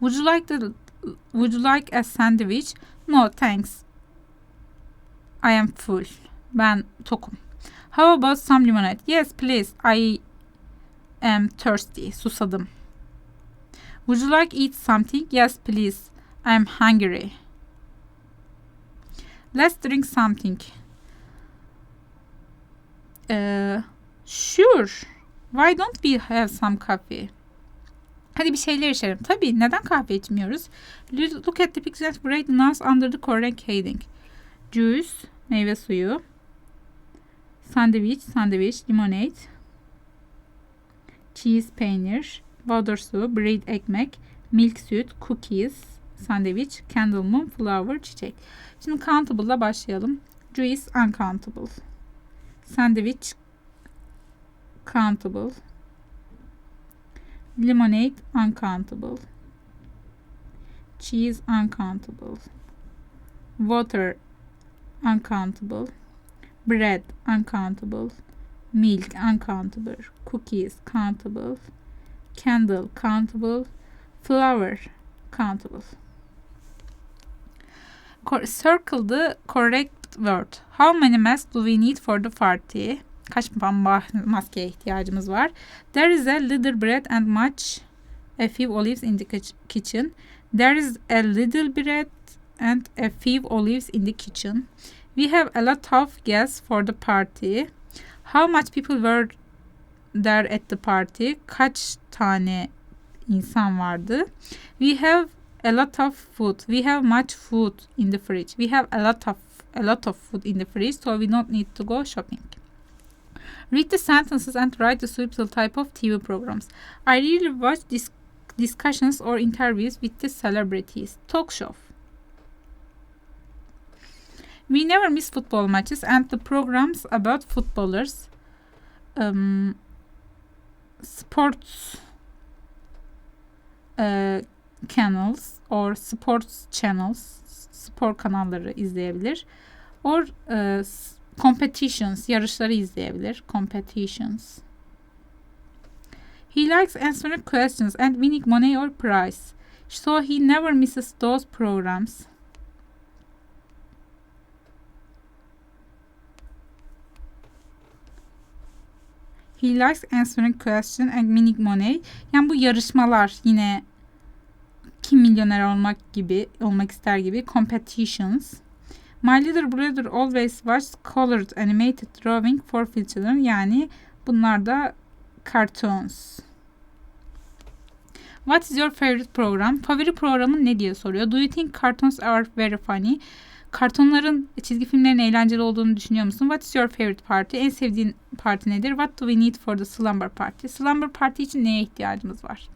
Would you like the Would you like a sandwich? No, thanks. I am full. Ben tokum. How about some lemonade? Yes, please. I am thirsty. Susadım. Would you like eat something? Yes, please. I am hungry. Let's drink something. Ee, sure. Why don't we have some coffee? Hadi bir şeyler içelim. Tabii neden kahve içmiyoruz? Look at the picture of bread nuts under the correct heading. Juice, meyve suyu. Sandviç, sandviç, limonade. Cheese, peynir. Water su, bread, ekmek. Milk, süt, cookies, sandviç, candle, mum, flower, çiçek. Şimdi countable'la başlayalım. Juice, uncountable. Sandviç, countable. Lemonade uncountable. Cheese uncountable. Water uncountable. Bread uncountable. Milk uncountable. Cookies countable. Candle countable. Flower countable. Circle the correct word. How many masks do we need for the party? Kaç maskeye ihtiyacımız var? There is a little bread and much a few olives in the kitchen. There is a little bread and a few olives in the kitchen. We have a lot of guests for the party. How much people were there at the party? Kaç tane insan vardı? We have a lot of food. We have much food in the fridge. We have a lot of a lot of food in the fridge, so we don't need to go shopping. Read the sentences and write the suitable type of TV programs. I really watch dis discussions or interviews with the celebrities. Talk show. We never miss football matches and the programs about footballers, um, sports uh, channels or sports channels, spor kanalları izleyebilir. Or uh, competitions, yarışları izleyebilir. Competitions. He likes answering questions and winning money or prize. So he never misses those programs. He likes answering questions and winning money. Yani bu yarışmalar yine kim milyoner olmak gibi olmak ister gibi competitions. My little brother always watches colored animated drawing for children. Yani bunlar da cartoons. What is your favorite program? Favori programın ne diye soruyor. Do you think cartoons are very funny? Kartonların, çizgi filmlerin eğlenceli olduğunu düşünüyor musun? What is your favorite party? En sevdiğin parti nedir? What do we need for the slumber party? Slumber party için neye ihtiyacımız var?